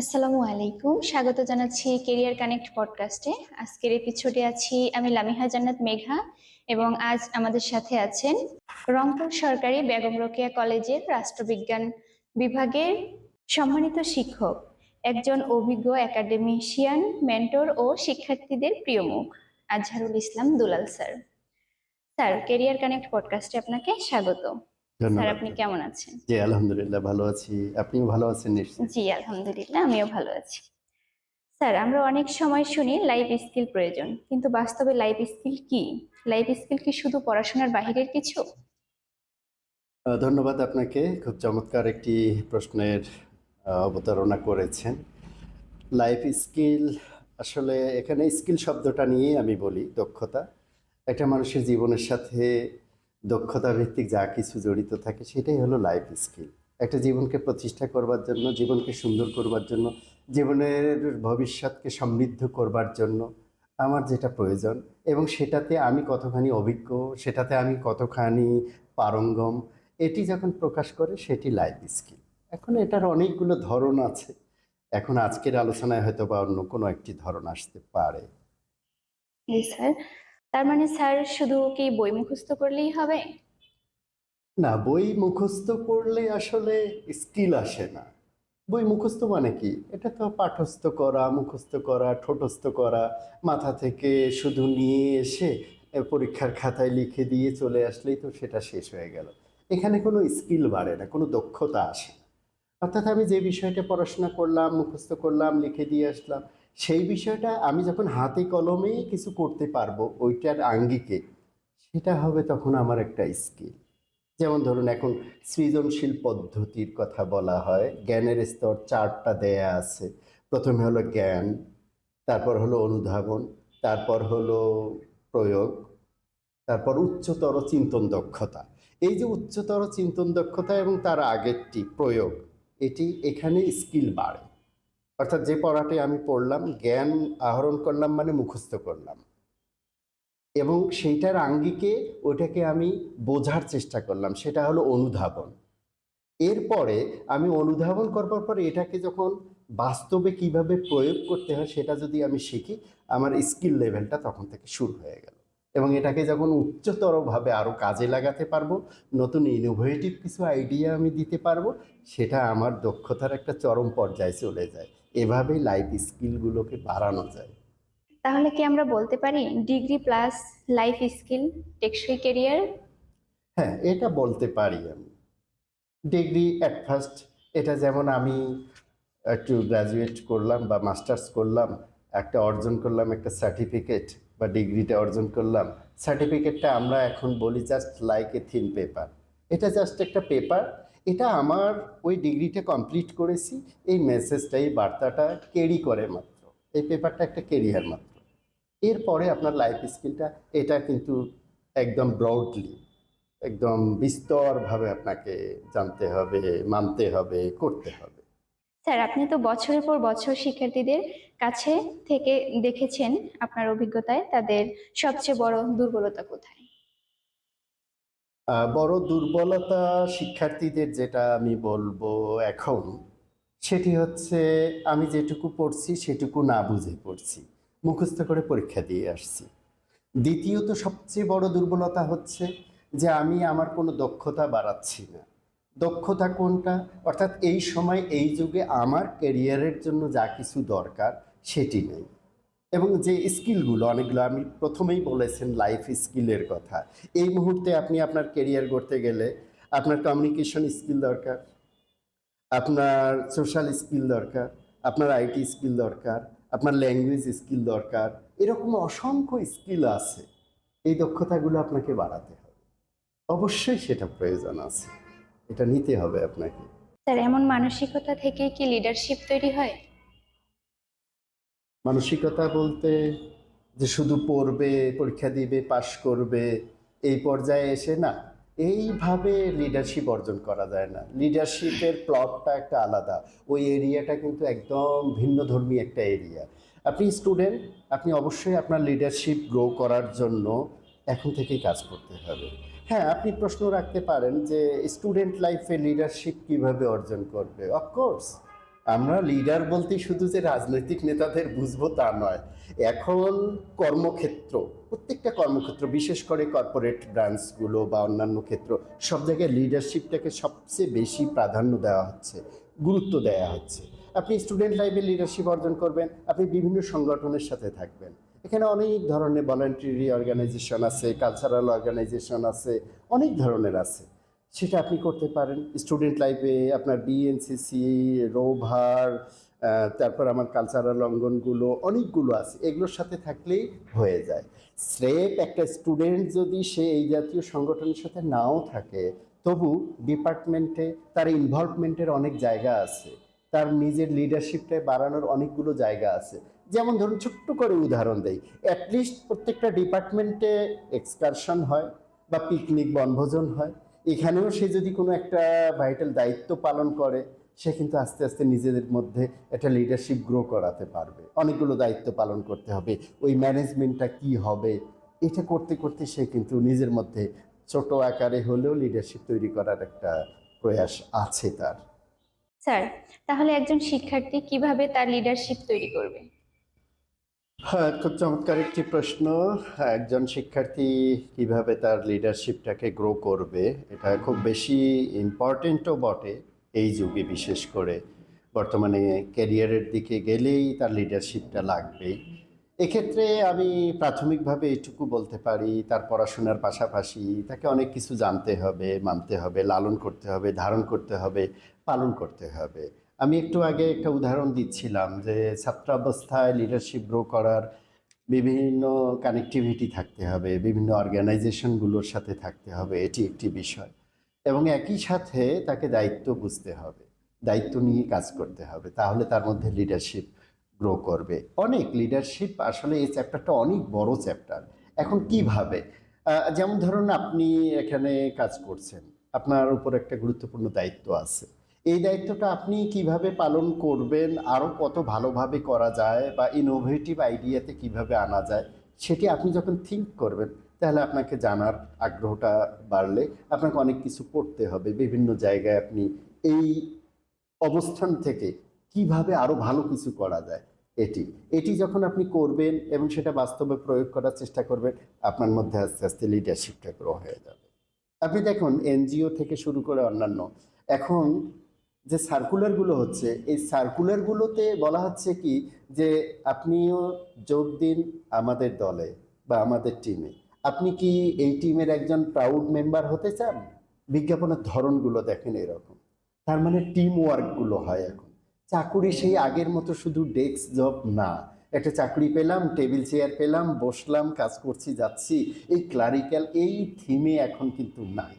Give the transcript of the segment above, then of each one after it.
আসসালামু আলাইকুম। স্বাগত জানাচ্ছি কেরিয়ার কানেক্ট পডকাস্টে আজকের এপিসোডে আছি আমি লামিহা জান্নাত মেঘা এবং আজ আমাদের সাথে আছেন রংপুর সরকারি বেগম রোকেয়া কলেজের রাষ্ট্রবিজ্ঞান বিভাগের সম্মানিত শিক্ষক, একজন অভিজ্ঞ একাডেমিশিয়ান মেন্টর ও শিক্ষার্থীদের প্রিয় মুখ, Azharul Islam Dulal sir. Sir career connect পডকাস্টে আপনাকে স্বাগত। স্যার ধন্যবাদ আপনি কেমন আছেন? জি আলহামদুলিল্লাহ ভালো আছি। আপনিও ভালো আছেন নিশ্চয়ই? জি আলহামদুলিল্লাহ আমিও ভালো আছি। স্যার আমরা অনেক সময় শুনি লাইফ স্কিল প্রয়োজন কিন্তু বাস্তবে লাইফ স্কিল কি? লাইফ স্কিল কি শুধু পড়াশোনার বাহিরের কিছু? ধন্যবাদ আপনাকে। খুব চমৎকার একটি প্রশ্নের অবতারণা করেছেন। লাইফ স্কিল আসলে এখানে স্কিল শব্দটা নিয়ে আমি বলি দক্ষতা। একটা মানুষের জীবনের সাথে দক্ষতা ভিত্তিক যা কিছু জড়িত থাকে সেটাই হলো লাইফ স্কিল একটা জীবনকে প্রতিষ্ঠা করবার জন্য, জীবনকে সুন্দর করবার জন্য, জীবনের ভবিষ্যৎকে সমৃদ্ধ করবার জন্য আমার যেটা প্রয়োজন এবং সেটাতে আমি কতখানি অভিজ্ঞ, সেটাতে আমি কতখানি পারঙ্গম, এটি যখন প্রকাশ করে সেটি লাইফ স্কিল এখন এটার অনেকগুলো ধরন আছে। এখন আজকের আলোচনায় হয়তো বা অন্য কোনো একটি ধরন আসতে পারে। স্যার। তার মানে স্যার, শুধু কি বই মুখস্থ করলেই হবে? না, বই মুখস্থ করলে আসলে স্কিল আসে না। বই মুখস্থ মানে কি? এটা তো পাঠস্থ করা, মুখস্থ করা, ঠোঁটস্থ করা, মাথা থেকে শুধু নিয়ে এসে পরীক্ষার খাতায় লিখে দিয়ে চলে আসলেই তো সেটা শেষ হয়ে গেল। এখানে কোনো স্কিল বাড়ে না, কোনো দক্ষতা আসে না। অর্থাৎ আমি যে বিষয়টা পড়াশোনা করলাম, মুখস্থ করলাম, লিখে দিয়ে আসলাম সেই বিষয়টা আমি যখন হাতে কলমে কিছু করতে পারব, ওইটার আঙ্গিকে, সেটা হবে তখন আমার একটা স্কিল যেমন ধরুন, এখন সৃজনশীল পদ্ধতির কথা বলা হয়, জ্ঞানের স্তর চারটা দেয়া আছে। প্রথমে হলো জ্ঞান, তারপর হলো অনুধাবন, তারপর হলো প্রয়োগ, তারপর উচ্চতর চিন্তন দক্ষতা। এই যে উচ্চতর চিন্তন দক্ষতা এবং তার আগেরটি প্রয়োগ, এটি এখানে স্কিল বাড়ে। অর্থাৎ যে পড়াটি আমি পড়লাম, জ্ঞান আহরণ করলাম মানে মুখস্থ করলাম। এবং সেইটার আঙ্গিকে ওটাকে আমি বোঝার চেষ্টা করলাম, সেটা হলো অনুধাবন। এরপরে আমি অনুধাবন করবার পরে এটাকে যখন বাস্তবে কীভাবে প্রয়োগ করতে হয় সেটা যদি আমি শিখি, আমার স্কিল লেভেলটা তখন থেকে শুরু হয়ে গেল। এবং এটাকে যখন উচ্চতরভাবে আরও কাজে লাগাতে পারব, নতুন ইনোভেটিভ কিছু আইডিয়া আমি দিতে পারব সেটা আমার দক্ষতার একটা চরম পর্যায়ে চলে যায়। এভাবেই লাইফ স্কিলগুলোকে বাড়ানো যায়। তাহলে কি আমরা বলতে পারি ডিগ্রি প্লাস লাইফ স্কিল টেকসই কেরিয়ার হ্যাঁ এটা বলতে পারি আমি। ডিগ্রি অ্যাট ফার্স্ট এটা যেমন আমি একটু গ্র্যাজুয়েট করলাম বা মাস্টার্স করলাম একটা অর্জন করলাম একটা সার্টিফিকেট বা ডিগ্রিটা অর্জন করলাম। সার্টিফিকেটটা আমরা এখন বলি just like a thin paper এটা জাস্ট একটা পেপার এটা আমার ওই ডিগ্রিটা কমপ্লিট করেছি, এই মেসেজটা এই বার্তাটা ক্যারি করে মাত্র, এই পেপারটা একটা কেরিয়ার মাত্র। এরপরে আপনার লাইফ স্কিলটা এটা কিন্তু একদম ব্রডলি একদম বিস্তরভাবে আপনাকে জানতে হবে, মানতে হবে, করতে হবে। স্যার, আপনি তো বছরের পর বছর শিক্ষার্থীদের কাছে থেকে দেখেছেন আপনার অভিজ্ঞতায়, তাদের সবচেয়ে বড় দুর্বলতা কোথায়? বড় দুর্বলতা শিক্ষার্থীদের যেটা আমি বলব এখন, সেটি হচ্ছে আমি যেটুকু পড়ছি সেটুকু না বুঝে পড়ছি, মুখস্থ করে পরীক্ষা দিয়ে আসছি। দ্বিতীয়ত সবচেয়ে বড় দুর্বলতা হচ্ছে যে আমি আমার কোনো দক্ষতা বাড়াচ্ছি না। দক্ষতা কোনটা? অর্থাৎ এই সময়, এই যুগে আমার কেরিয়ারের জন্য যা কিছু দরকার, সেটি নেই। এবং যে স্কিলগুলো, অনেকগুলো আমি প্রথমেই বলেছেন লাইফ স্কিলের কথা। এই মুহূর্তে আপনি আপনার কেরিয়ার গড়তে গেলে আপনার কমিউনিকেশন স্কিল দরকার, আপনার সোশ্যাল স্কিল দরকার, আপনার আইটি স্কিল দরকার, আপনার ল্যাঙ্গুয়েজ স্কিল দরকার, এরকম অসংখ্য স্কিল আছে। এই দক্ষতাগুলো আপনাকে বাড়াতে হবে। অবশ্যই সেটা প্রয়োজন আছে। এটা নিতে হবে আপনাকে। স্যার, এমন মানসিকতা থেকে কি লিডারশিপ তৈরি হয়? মানসিকতা বলতে যে শুধু পড়বে, পরীক্ষা দিবে, পাশ করবে, এই পর্যায়ে এসে না, এইভাবে লিডারশিপ অর্জন করা যায় না। লিডারশিপের প্লটটা একটা আলাদা। ওই এরিয়াটা কিন্তু একদম ভিন্ন ধর্মী একটা এরিয়া আপনি স্টুডেন্ট আপনি অবশ্যই আপনার লিডারশিপ গ্রো করার জন্য এখন থেকেই কাজ করতে হবে। হ্যাঁ আপনি প্রশ্ন রাখতে পারেন যে স্টুডেন্ট লাইফে লিডারশিপ কীভাবে অর্জন করবে? অফকোর্স আমরা লিডার বলতে শুধু যে রাজনৈতিক নেতাদের বুঝব তা নয়, এখন কর্মক্ষেত্র, প্রত্যেকটা কর্মক্ষেত্র, বিশেষ করে কর্পোরেট ব্রাঞ্চগুলো বা অন্যান্য ক্ষেত্র, সব জায়গায় লিডারশিপটাকে সবচেয়ে বেশি প্রাধান্য দেওয়া হচ্ছে, গুরুত্ব দেওয়া হচ্ছে। আপনি স্টুডেন্ট লাইফে লিডারশিপ অর্জন করবেন, আপনি বিভিন্ন সংগঠনের সাথে থাকবেন। এখানে অনেক ধরনের ভলান্টারি অর্গানাইজেশন আছে কালচারাল অর্গানাইজেশন আছে, অনেক ধরনের আছে। সেটা আপনি করতে পারেন। স্টুডেন্ট লাইফে আপনার বিএনসিসি রোভার তারপর আমার কালচারাল অঙ্গনগুলো অনেকগুলো আছে। এগুলোর সাথে থাকলেই হয়ে যায়। স্রেফ একটা স্টুডেন্ট যদি সে এই জাতীয় সংগঠনের সাথে নাও থাকে, তবু ডিপার্টমেন্টে তার ইনভলভমেন্টের অনেক জায়গা আছে। তার নিজের লিডারশিপটা বাড়ানোর অনেকগুলো জায়গা আছে। যেমন ধরুন, ছোট্ট করে উদাহরণ দেই। অ্যাটলিস্ট প্রত্যেকটা ডিপার্টমেন্টে এক্সকারশন হয় বা পিকনিক বনভোজন হয়। এখানেও সে যদি কোনো একটা ভাইটাল দায়িত্ব পালন করে, সে কিন্তু আস্তে আস্তে নিজেদের মধ্যে একটা লিডারশিপ গ্রো করাতে পারবে। অনেকগুলো দায়িত্ব পালন করতে হবে। ওই ম্যানেজমেন্টটা কি হবে? এটা করতে করতে সে কিন্তু নিজের মধ্যে ছোট আকারে হলেও লিডারশিপ তৈরি করার একটা প্রয়াস আছে তার। স্যার, তাহলে একজন শিক্ষার্থী কীভাবে তার লিডারশিপ তৈরি করবে? হ্যাঁ খুব চমৎকার একটি প্রশ্ন। একজন শিক্ষার্থী কীভাবে তার লিডারশিপটাকে গ্রো করবে, এটা খুব বেশি ইম্পর্টেন্টও বটে এই যুগে বিশেষ করে। বর্তমানে ক্যারিয়ারের দিকে গেলেই তার লিডারশিপটা লাগবেই। এক্ষেত্রে আমি প্রাথমিকভাবে এইটুকু বলতে পারি, তার পড়াশোনার পাশাপাশি তাকে অনেক কিছু জানতে হবে, মানতে হবে, লালন করতে হবে, ধারণ করতে হবে, পালন করতে হবে। আমি একটু আগে একটা উদাহরণ দিচ্ছিলাম যে ছাত্রাবস্থায় লিডারশিপ গ্রো করার বিভিন্ন কানেক্টিভিটি থাকতে হবে, বিভিন্ন অর্গানাইজেশনগুলোর সাথে থাকতে হবে, এটি একটি বিষয়। এবং একই সাথে তাকে দায়িত্ব বুঝতে হবে, দায়িত্ব নিয়ে কাজ করতে হবে, তাহলে তার মধ্যে লিডারশিপ গ্রো করবে। অনেক লিডারশিপ আসলে এই চ্যাপ্টারটা অনেক বড় চ্যাপ্টার এখন কীভাবে? যেমন ধরুন আপনি এখানে কাজ করছেন, আপনার উপর একটা গুরুত্বপূর্ণ দায়িত্ব আছে। এই দায়িত্বটা আপনি কীভাবে পালন করবেন? আরও কত ভালোভাবে করা যায়? বা ইনোভেটিভ আইডিয়াতে কীভাবে আনা যায়? সেটি আপনি যখন থিঙ্ক করবেন, তাহলে আপনাকে জানার আগ্রহটা বাড়লে আপনাকে অনেক কিছু পড়তে হবে। বিভিন্ন জায়গায় আপনি এই অবস্থান থেকে কীভাবে আরও ভালো কিছু করা যায় এটি। এটি যখন আপনি করবেন এবং সেটা বাস্তবে প্রয়োগ করার চেষ্টা করবেন, আপনার মধ্যে আস্তে আস্তে লিডারশিপটা গ্রো হয়ে যাবে। আপনি দেখুন, এনজিও থেকে শুরু করে অন্যান্য। এখন যে সার্কুলারগুলো হচ্ছে, এই সার্কুলারগুলোতে বলা হচ্ছে কি যে আপনিও যোগ দিন আমাদের দলে বা আমাদের টিমে আপনি কি এই টিমের একজন প্রাউড মেম্বার হতে চান? বিজ্ঞাপনের ধরনগুলো দেখেন এরকম। তার মানে টিম ওয়ার্কগুলো হয় এখন। চাকুরি সেই আগের মতো শুধু ডেস্ক জব না। একটা চাকরি পেলাম টেবিল চেয়ার পেলাম, বসলাম, কাজ করছি, যাচ্ছি, এই ক্লারিক্যাল এই থিমে এখন কিন্তু নাই।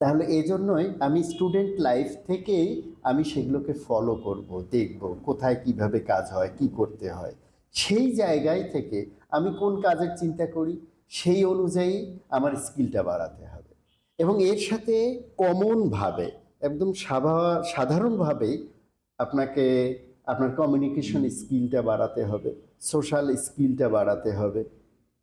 তাহলে এই জন্যই আমি স্টুডেন্ট লাইফ থেকেই আমি সেগুলোকে ফলো করব, দেখব কোথায় কীভাবে কাজ হয়, কি করতে হয়। সেই জায়গায় থেকে আমি কোন কাজের চিন্তা করি, সেই অনুযায়ী আমার স্কিলটা বাড়াতে হবে। এবং এর সাথে কমনভাবে একদম সাধারণভাবেই আপনাকে, আপনার কমিউনিকেশন স্কিলটা বাড়াতে হবে সোশ্যাল স্কিলটা বাড়াতে হবে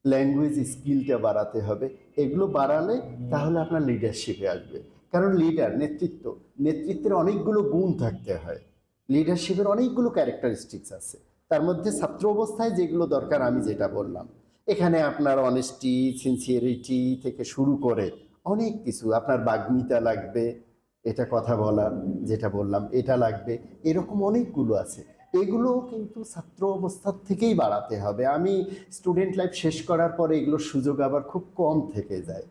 ল্যাঙ্গুয়েজ স্কিলটা বাড়াতে হবে। এগুলো বাড়ালে তাহলে আপনার লিডারশিপে আসবে। কারণ লিডার নেতৃত্ব, নেতৃত্বের অনেকগুলো গুণ থাকতে হয়। লিডারশিপের অনেকগুলো ক্যারেক্টারিস্টিক্স আছে। তার মধ্যে ছাত্র অবস্থায় যেগুলো দরকার আমি যেটা বললাম। এখানে আপনার অনেস্টি সিনসিয়ারিটি থেকে শুরু করে অনেক কিছু। আপনার বাগ্মিতা লাগবে, এটা কথা বলার যেটা বললাম, এটা লাগবে, এরকম অনেকগুলো আছে। এগুলো কিন্তু ছাত্র অবস্থার থেকেই বাড়াতে হবে। আমি স্টুডেন্ট লাইফ শেষ করার পরে এগুলোর সুযোগ আবার খুব কম থেকে যায়।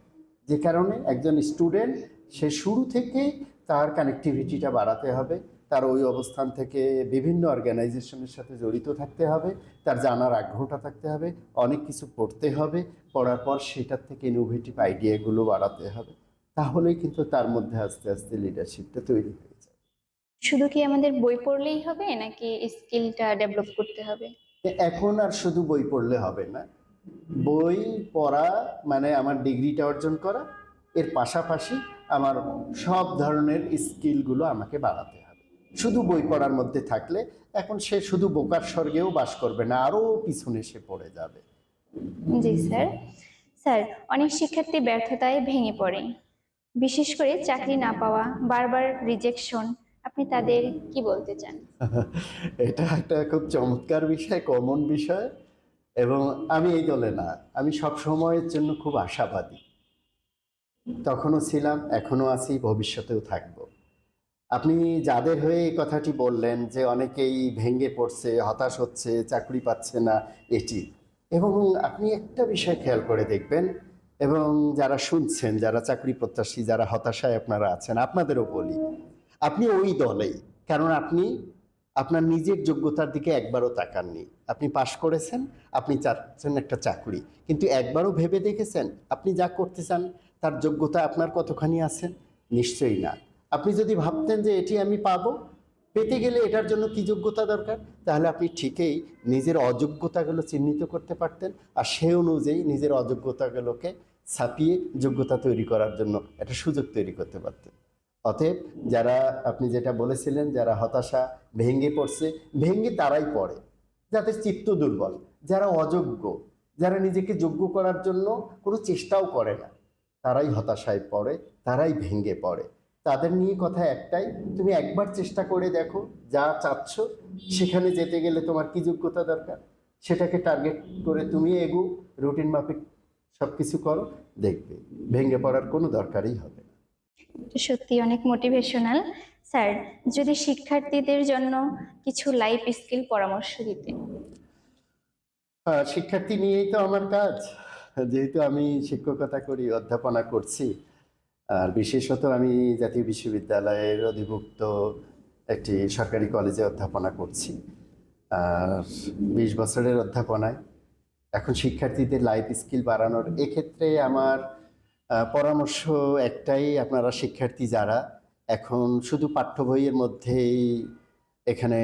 যে কারণে একজন স্টুডেন্ট সে শুরু থেকেই তার কানেক্টিভিটিটা বাড়াতে হবে। তার ওই অবস্থান থেকে বিভিন্ন অর্গানাইজেশনের সাথে জড়িত থাকতে হবে। তার জানার আগ্রহটা থাকতে হবে। অনেক কিছু পড়তে হবে। পড়ার পর সেটার থেকে ইনোভেটিভ আইডিয়াগুলো বাড়াতে হবে। তাহলেই কিন্তু তার মধ্যে আস্তে আস্তে লিডারশিপটা তৈরি হয়ে শুধু কি আমাদের বই পড়লেই হবে নাকি স্কিলটা ডেভেলপ করতে হবে? এখন আর শুধু বই পড়লে হবে না। বই পড়া মানে আমার ডিগ্রিটা অর্জন করা এর পাশাপাশি আমার সব ধরনের স্কিলগুলো আমাকে বাড়াতে হবে। শুধু বই পড়ার মধ্যে থাকলে এখন সে শুধু বোকার স্বর্গেও বাস করবে না আরও পিছনে সে পড়ে যাবে। জি স্যার। স্যার অনেক শিক্ষার্থী ব্যর্থতায় ভেঙে পড়ে। বিশেষ করে চাকরি না পাওয়া বারবার রিজেকশন আপনি তাদের কি বলতে চান? এটা একটা খুব চমৎকার বিষয় কমন বিষয় এবং আমি এই দলে না, আমি সব সময়ের জন্য খুব আশাবাদী। তখনও ছিলাম এখনও আছি, ভবিষ্যতেও থাকব। আপনি যাদের হয়ে এই কথাটি বললেন যে অনেকেই ভেঙে পড়ছে, হতাশ হচ্ছে, চাকরি পাচ্ছে না, এটি। এবং আপনি একটা বিষয় খেয়াল করে দেখবেন এবং যারা শুনছেন, যারা চাকরি প্রত্যাশী, যারা হতাশায় আপনারা আছেন, আপনাদেরও বলি আপনি ওই দলেই। কারণ আপনি আপনার নিজের যোগ্যতার দিকে একবারও তাকাননি। আপনি পাশ করেছেন, আপনি চাচ্ছেন একটা চাকরি। কিন্তু একবারও ভেবে দেখেছেন, আপনি যা করতে চান, তার যোগ্যতা আপনার কতখানি আছে? নিশ্চয়ই না। আপনি যদি ভাবতেন যে এটি আমি পাবো, পেতে গেলে এটার জন্য কি যোগ্যতা দরকার? তাহলে আপনি ঠিকই নিজের অযোগ্যতাগুলো চিহ্নিত করতে পারতেন আর সে অনুযায়ী নিজের অযোগ্যতাগুলোকে ছাপিয়ে যোগ্যতা তৈরি করার জন্য একটা সুযোগ তৈরি করতে পারতেন। অতএব যারা আপনি যেটা বলেছিলেন, যারা হতাশা, ভেঙে পড়ছে, ভেঙে তারাই পড়ে। যাদের চিত্ত দুর্বল, যারা অযোগ্য, যারা নিজেকে যোগ্য করার জন্য কোনো চেষ্টাও করে না, তারাই হতাশায় পড়ে, তারাই ভেঙে পড়ে। তাদের নিয়ে কথা একটাই, তুমি একবার চেষ্টা করে দেখো, যা চাচ্ছ, সেখানে যেতে গেলে তোমার কি যোগ্যতা দরকার? সেটাকে টার্গেট করে তুমি এগো রুটিন মাফিক সব কিছু করো, দেখবে, ভেঙে পড়ার কোনো দরকারই হবে সত্যি অনেক মোটিভেশনাল স্যার, যদি শিক্ষার্থীদের জন্য কিছু লাইফ স্কিল পরামর্শ দিতেন। শিক্ষার্থী নিয়েই তো আমার কাজ। যেহেতু আমি শিক্ষকতা করি, অধ্যাপনা করছি, আর বিশেষত আমি জাতীয় বিশ্ববিদ্যালয়ের অধিভুক্ত একটি সরকারি কলেজে অধ্যাপনা করছি। আর বিশ বছরের অধ্যাপনায়। এখন শিক্ষার্থীদের লাইফ স্কিল বাড়ানোর এক্ষেত্রে আমার পরামর্শ একটাই আপনারা শিক্ষার্থী যারা, এখন শুধু পাঠ্য বইয়ের মধ্যেই এখানে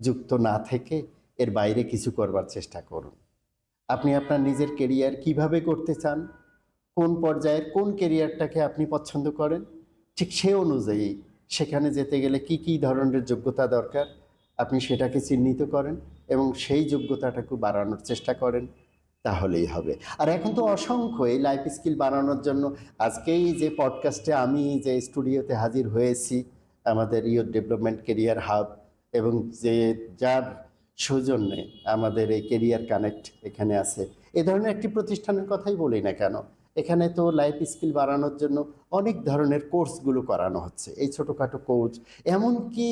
যুক্ত না থেকে এর বাইরে কিছু করবার চেষ্টা করুন। আপনি আপনার নিজের কেরিয়ার কীভাবে করতে চান, কোন পর্যায়ের, কোন কেরিয়ারটাকে আপনি পছন্দ করেন, ঠিক সে অনুযায়ী সেখানে যেতে গেলে কি কি ধরনের যোগ্যতা দরকার, আপনি সেটাকে চিহ্নিত করেন এবং সেই যোগ্যতাটাকে বাড়ানোর চেষ্টা করেন। তাহলেই হবে। আর এখন তো অসংখ্য এই লাইফ স্কিল বানানোর জন্য আজকেই যে পডকাস্টে আমি যে স্টুডিওতে হাজির হয়েছি, আমাদের ইয়ুথ ডেভেলপমেন্ট কেরিয়ার হাব এবং যে যার সৌজন্যে আমাদের এই কেরিয়ার কানেক্ট এখানে আছে, এ ধরনের একটি প্রতিষ্ঠানের কথাই বলি না কেন? এখানে তো লাইফ স্কিল বাড়ানোর জন্য অনেক ধরনের কোর্সগুলো করানো হচ্ছে, এই ছোটোখাটো কোর্স এমনকি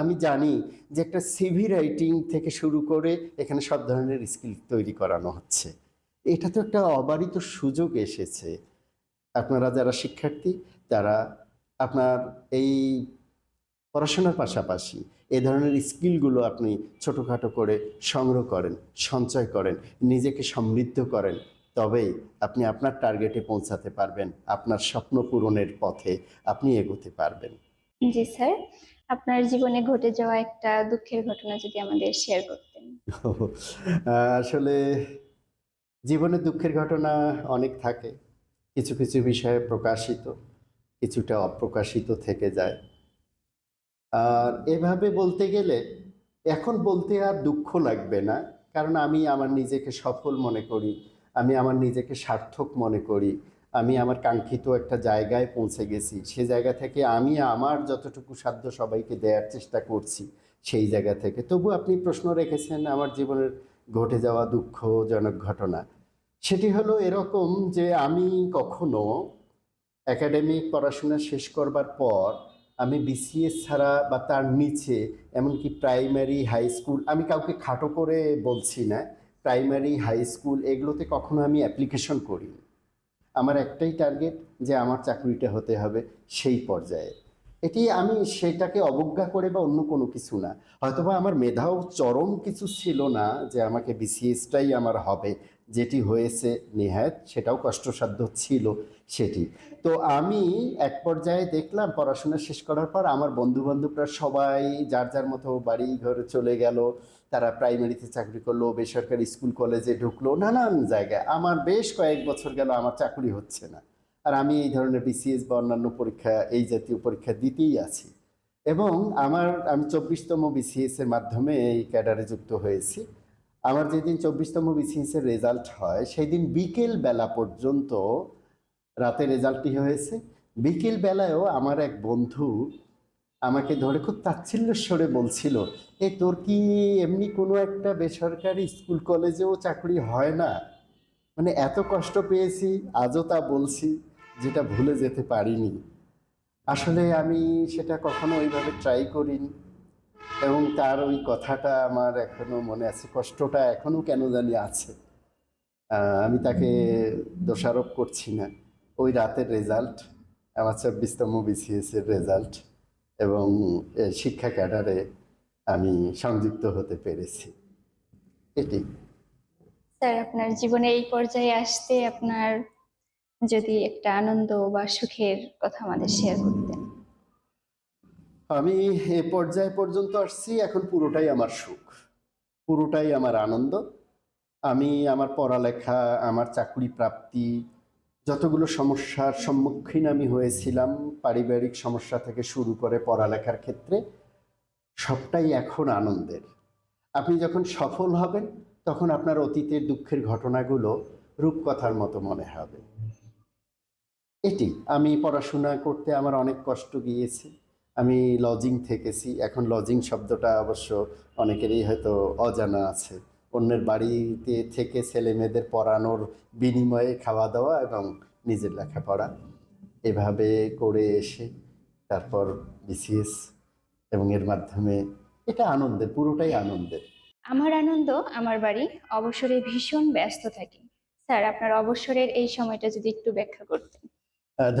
আমি জানি যে একটা সিভি রাইটিং থেকে শুরু করে এখানে সব ধরনের স্কিল তৈরি করানো হচ্ছে। এটা তো একটা অবারিত সুযোগ এসেছে। আপনারা যারা শিক্ষার্থী, তারা আপনার এই পড়াশোনার পাশাপাশি এ ধরনের স্কিলগুলো আপনি ছোটোখাটো করে সংগ্রহ করেন, সঞ্চয় করেন, নিজেকে সমৃদ্ধ করেন। তবেই আপনি আপনার টার্গেটে পৌঁছাতে পারবেন আপনার স্বপ্ন পূরণের পথে আপনি এগোতে পারবেন। জি স্যার আপনার জীবনে ঘটে যাওয়া একটা দুঃখের ঘটনা যদি আমাদের শেয়ার করতেন। আসলে জীবনে দুঃখের ঘটনা অনেক থাকে। কিছু কিছু বিষয়ে প্রকাশিত কিছুটা অপ্রকাশিত থেকে যায়। আর এভাবে বলতে গেলে এখন বলতে আর দুঃখ লাগবে না কারণ আমি আমার নিজেকে সফল মনে করি। আমি আমার নিজেকে সার্থক মনে করি। আমি আমার কাঙ্ক্ষিত একটা জায়গায় পৌঁছে গেছি। সে জায়গা থেকে আমি আমার যতটুকু সাধ্য সবাইকে দেওয়ার চেষ্টা করছি, সেই জায়গা থেকে। তবু আপনি প্রশ্ন রেখেছেন আমার জীবনের ঘটে যাওয়া দুঃখজনক ঘটনা। সেটি হলো এরকম যে আমি কখনো একাডেমিক পড়াশোনা শেষ করবার পর আমি বিসিএস ছাড়া বা তার নিচে, এমনকি প্রাইমারি হাই স্কুল আমি কাউকে খাটো করে বলছি না। প্রাইমারি হাই স্কুল এগুলোতে কখনো আমি অ্যাপ্লিকেশন করিনি। আমার একটাই টার্গেট যে আমার চাকরিটা হতে হবে সেই পর্যায়ে। এটি আমি সেটাকে অবজ্ঞা করে বা অন্য কোনো কিছু না। হয়তোবা আমার মেধাও চরম কিছু ছিল না যে আমাকে বিসিএসটাই আমার হবে। যেটি হয়েছে নেহায়ত সেটাও কষ্টসাধ্য ছিল সেটি। তো আমি এক পর্যায়ে দেখলাম পড়াশোনা শেষ করার পর আমার বন্ধু বান্ধবরা সবাই যার যার মতো বাড়ি ঘরে চলে গেল। তারা প্রাইমারিতে চাকরি করল, বেসরকারি স্কুল কলেজে ঢুকলো, নানান জায়গায়। আমার বেশ কয়েক বছর গেল, আমার চাকরি হচ্ছে না। আর আমি এই ধরনের বিসিএস বা অন্যান্য পরীক্ষা, এই জাতীয় পরীক্ষা দিতেই আছি। এবং আমার, আমি চব্বিশতম বিসিএস এর মাধ্যমে এই ক্যাডারে যুক্ত হয়েছি। আমার যেদিন চব্বিশতম বিসিএস এর রেজাল্ট হয় সেই দিন বিকেল বেলা পর্যন্ত রাতে রেজাল্টটি হয়েছে। বিকেল বেলায়ও আমার এক বন্ধু আমাকে ধরে খুব তাচ্ছিল্য স্বরে বলছিল, এ তোর কি এমনি কোনো একটা বেসরকারি স্কুল কলেজেও চাকরি হয় না? মানে এত কষ্ট পেয়েছি, আজও তা বলছি, যেটা ভুলে যেতে পারিনি। আসলে আমি সেটা কখনো ওইভাবে ট্রাই করিনি। এবং তার ওই কথাটা আমার এখনও মনে আছে, কষ্টটা এখনও কেন জানি আছে। আমি তাকে দোষারোপ করছি না। ওই রাতের রেজাল্ট আমার চব্বিশতম বিসিএসের রেজাল্ট এবং শিক্ষা ক্যাডারে আমি সংযুক্ত হতে পেরেছি। এটি। স্যার আপনার জীবনে এই পর্যায়ে আসতে আপনার যদি একটা আনন্দ বা সুখের কথা আমাদের শেয়ার করতেন আমি এ পর্যায় পর্যন্ত আসছি এখন পুরোটাই আমার সুখ। পুরোটাই আমার আনন্দ। আমি আমার পড়ালেখা আমার চাকরি প্রাপ্তি যতগুলো সমস্যার সম্মুখীন আমি হয়েছিলাম পারিবারিক সমস্যা থেকে শুরু করে পড়ালেখার ক্ষেত্রে, সবটাই এখন আনন্দের। আপনি যখন সফল হবেন, তখন আপনার অতীতের দুঃখের ঘটনাগুলো রূপকথার মতো মনে হবে। এটি, আমি পড়াশোনা করতে আমার অনেক কষ্ট গিয়েছে। আমি লজিং থেকেছি, এখন লজিং শব্দটা অবশ্য অনেকেরই হয়তো অজানা আছে। অন্যের বাড়িতে থেকে ছেলে মেয়েদের পড়ানোর বিনিময়ে খাওয়া দাওয়া এবং নিজের লেখাপড়া এভাবে করে এসে তারপর বিসিএস এবং এর মাধ্যমে এটা আনন্দের পুরোটাই আনন্দের। আমার আনন্দ আমার বাড়ি অবসরে ভীষণ ব্যস্ত থাকি। স্যার আপনার অবসরের এই সময়টা যদি একটু ব্যাখ্যা করতেন।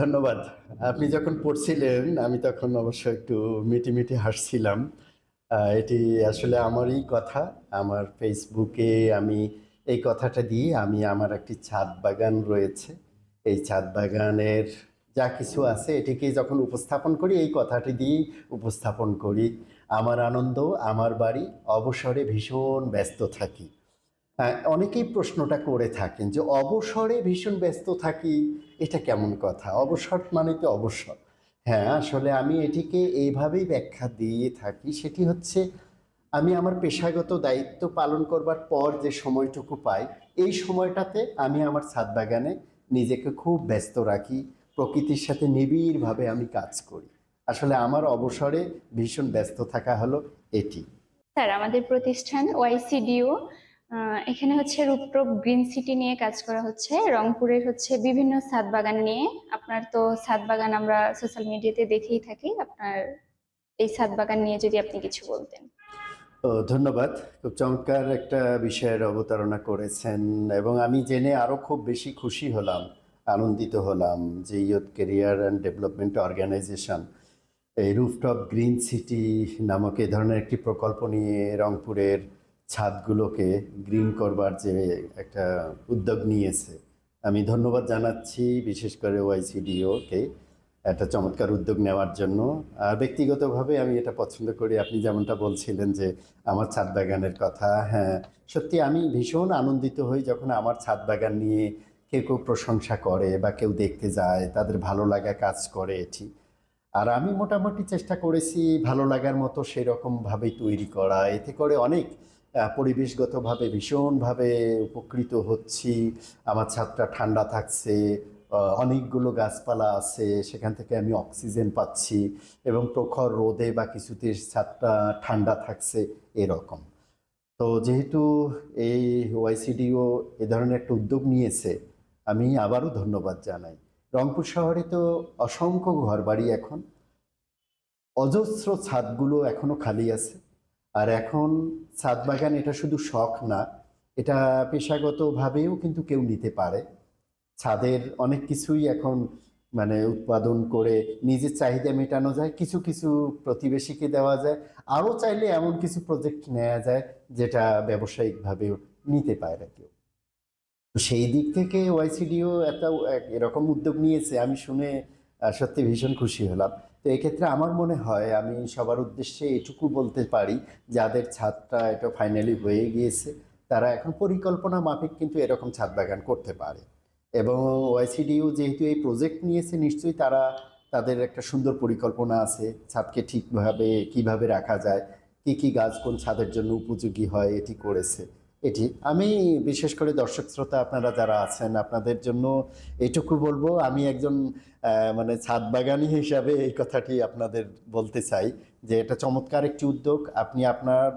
ধন্যবাদ। আপনি যখন পড়ছিলেন আমি তখন অবশ্য একটু মিটি মিটি হাসছিলাম। আহ, এটি আসলে আমারই কথা। আমার ফেসবুকে আমি এই কথাটা দিয়ে আমি আমার একটি ছাদ বাগান রয়েছে। এই ছাদ বাগানের যা কিছু আছে এটিকে যখন উপস্থাপন করি, এই কথাটি দিয়েই উপস্থাপন করি। আমার আনন্দ, আমার বাড়ি, অবসরে ভীষণ ব্যস্ত থাকি। অনেকেই প্রশ্নটা করে থাকেন যে, অবসরে ভীষণ ব্যস্ত থাকি? এটা কেমন কথা? অবসর মানে তো অবসর। হ্যাঁ আসলে আমি এটিকে এইভাবেই ব্যাখ্যা দিয়ে থাকি। সেটি হচ্ছে, আমি আমার পেশাগত দায়িত্ব পালন করবার পর যে সময়টুকু পাই, এই সময়টাতে আমি আমার ছাদ বাগানে নিজেকে খুব ব্যস্ত রাখি, প্রকৃতির সাথে নিবিড়ভাবে আমি কাজ করি। আসলে আমার অবসরে ভীষণ ব্যস্ত থাকা হলো এটি। স্যার, আমাদের প্রতিষ্ঠান ওয়াইসিডিও এখানে হচ্ছে রূপটপ গ্রিন সিটি নিয়ে কাজ করা হচ্ছে। রংপুরের হচ্ছে বিভিন্ন ছাদ বাগান নিয়ে। আপনার তো ছাদ বাগান আমরা সোশ্যাল মিডিয়াতে দেখেই থাকি। আপনার এই ছাদ বাগান নিয়ে যদি আপনি কিছু বলতেন। ধন্যবাদ। খুব চমৎকার একটা বিষয়ের অবতারণা করেছেন এবং আমি জেনে আরও খুব বেশি খুশি হলাম, আনন্দিত হলাম যে youth career and development organisation এই রুফটপ গ্রিন সিটি নামক এ ধরনের একটি প্রকল্প নিয়ে রংপুরের ছাদগুলোকে গ্রিন করবার যে একটা উদ্যোগ নিয়েছে। আমি ধন্যবাদ জানাচ্ছি বিশেষ করে ওয়াইসিডিওকে একটা চমৎকার উদ্যোগ নেওয়ার জন্য। আর ব্যক্তিগতভাবে আমি এটা পছন্দ করি। আপনি যেমনটা বলছিলেন যে আমার ছাদ বাগানের কথা হ্যাঁ সত্যি আমি ভীষণ আনন্দিত হই যখন আমার ছাদ বাগান নিয়ে কেউ কেউ প্রশংসা করে বা কেউ দেখতে যায়, তাদের ভালো লাগা কাজ করে এটি আর আমি মোটামুটি চেষ্টা করেছি ভালো লাগার মতো সেরকমভাবেই তৈরি করা। এতে করে অনেক পরিবেশগতভাবে ভীষণভাবে উপকৃত হচ্ছি। আমার ছাদটা ঠান্ডা থাকছে অনেকগুলো গাছপালা আছে, সেখান থেকে আমি অক্সিজেন পাচ্ছি এবং প্রখর রোদে বা কিছুতে ছাদটা ঠান্ডা থাকছে এরকম। তো যেহেতু এই ওয়াইসিডিও এ ধরনের একটা উদ্যোগ নিয়েছে, আমি আবারও ধন্যবাদ জানাই। রংপুর শহরে তো অসংখ্য ঘরবাড়ি এখন। অজস্র ছাদগুলো এখনও খালি আছে। আর এখন ছাদ বাগান এটা শুধু শখ না, এটা পেশাগতভাবেও কিন্তু কেউ নিতে পারে। ছাদের অনেক কিছুই এখন মানে উৎপাদন করে নিজের চাহিদা মেটানো যায়, কিছু কিছু প্রতিবেশীকে দেওয়া যায়, আরও চাইলে এমন কিছু প্রজেক্ট নেওয়া যায় যেটা ব্যবসায়িকভাবেও নিতে পারে কেউ। তো সেই দিক থেকে ওয়াইসিডিও একটা এক- এরকম উদ্যোগ নিয়েছে, আমি শুনে সত্যি ভীষণ খুশি হলাম। তো এক্ষেত্রে আমার মনে হয় আমি সবার উদ্দেশ্যে এটুকু বলতে পারি, যাদের ছাদটা এটা ফাইনালি হয়ে গিয়েছে, তারা এখন পরিকল্পনা মাফিক কিন্তু এরকম ছাদ বাগান করতে পারে। এবং ওয়াইসিডিও যেহেতু এই প্রজেক্ট নিয়েছে, নিশ্চয়ই তারা তাদের একটা সুন্দর পরিকল্পনা আছে, ছাদকে ঠিকভাবে, কীভাবে রাখা যায়, কি কি গাছ কোন ছাদের জন্য উপযোগী হয়, এটি করেছে। এটি। আমি বিশেষ করে দর্শক শ্রোতা আপনারা যারা আছেন, আপনাদের জন্য এটুকু বলব। আমি একজন মানে ছাদ বাগানি হিসাবে এই কথাটি আপনাদের বলতে চাই যে এটা চমৎকার একটি উদ্যোগ। আপনি আপনার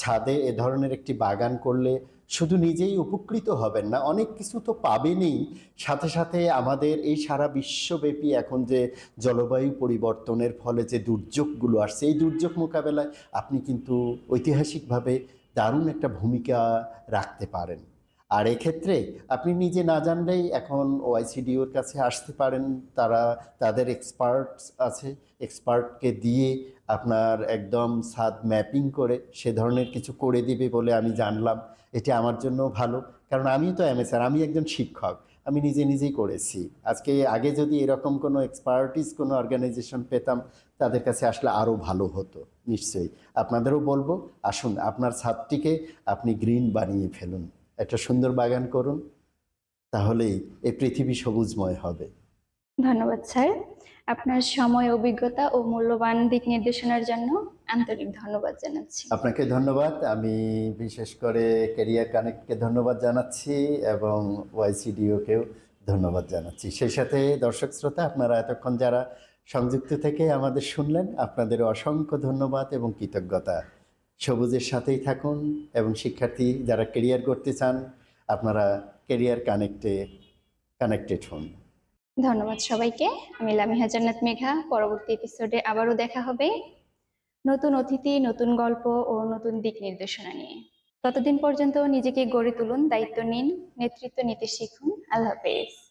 ছাদে এ ধরনের একটি বাগান করলে শুধু নিজেই উপকৃত হবেন না, অনেক কিছু তো পাবেনই। সাথে সাথে আমাদের এই সারা বিশ্বব্যাপী এখন যে জলবায়ু পরিবর্তনের ফলে যে দুর্যোগগুলো আসছে, এই দুর্যোগ মোকাবেলায় আপনি কিন্তু ঐতিহাসিকভাবে দারুণ একটা ভূমিকা রাখতে পারেন। আর এক্ষেত্রে আপনি নিজে না জানলেই এখন ওআইসিডিওর কাছে আসতে পারেন। তারা, তাদের এক্সপার্টস আছে। এক্সপার্টকে দিয়ে আপনার একদম সাদ ম্যাপিং করে সে ধরনের কিছু করে দিবে বলে আমি জানলাম। এটি আমার জন্য ভালো। কারণ আমি তো এমএসআর আমি একজন শিক্ষক। আমি নিজে নিজেই করেছি। আজকে আগে যদি এরকম কোনো এক্সপার্টিস কোনো অর্গানাইজেশন পেতাম, তাদের কাছে আসলে আরও ভালো হতো, নিশ্চয়ই। আপনাদেরও বলব, আসুন, আপনার ছাদটিকে আপনি গ্রিন বানিয়ে ফেলুন। একটা সুন্দর বাগান করুন, তাহলেই এই পৃথিবী সবুজময় হবে। ধন্যবাদ, স্যার। আপনার সময়, অভিজ্ঞতা ও মূল্যবান দিক নির্দেশনার জন্য আন্তরিক ধন্যবাদ জানাচ্ছি। আপনাকে ধন্যবাদ। আমি বিশেষ করে ক্যারিয়ার কানেক্টকে ধন্যবাদ জানাচ্ছি এবং ওয়াইসিডিওকেও ধন্যবাদ জানাচ্ছি। সেই সাথে দর্শক শ্রোতা, আপনারা এতক্ষণ যারা সংযুক্ত থেকে আমাদের শুনলেন আপনাদের অসংখ্য ধন্যবাদ এবং কৃতজ্ঞতা। সবুজের সাথেই থাকুন এবং শিক্ষার্থী যারা ক্যারিয়ার করতে চান, আপনারা ক্যারিয়ার কানেক্টে কানেক্টেড হন। ধন্যবাদ সবাইকে। আমি লামিহা জান্নাত মেঘা। পরবর্তী এপিসোডে আবারও দেখা হবে নতুন অতিথি, নতুন গল্প ও নতুন দিক নির্দেশনা নিয়ে। ততদিন পর্যন্ত নিজেকে গড়ে তুলুন, দায়িত্ব নিন, নেতৃত্ব নিতে শিখুন। আল্লাহ হাফেজ।